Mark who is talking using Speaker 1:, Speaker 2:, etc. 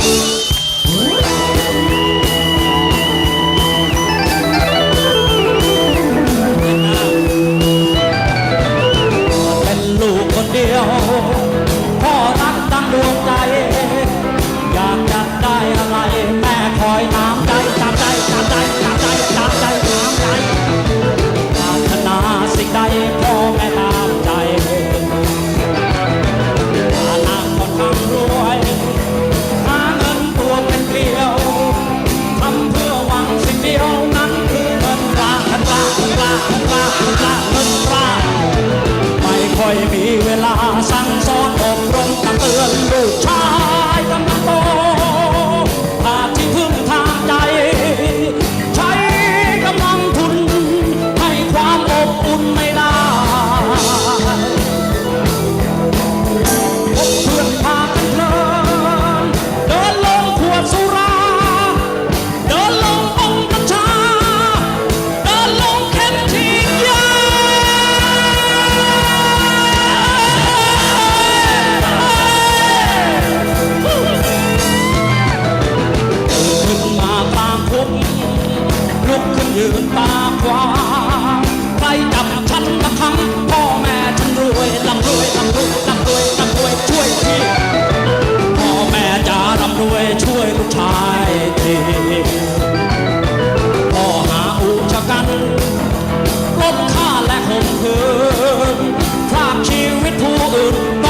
Speaker 1: Bye. ลืมตาขวาใครจับฉันมาครั้งพ่อแม่ฉันรวยร่ำรวยร่ำรวยร่ำรวยร่ำรวยช่วยทีพ่อแม่จ๋าร่ำรวยช่วยลูกชายทีพ่อหาอูชะกันลดค่าและข่มขืนฝากชีวิตผู้อื่น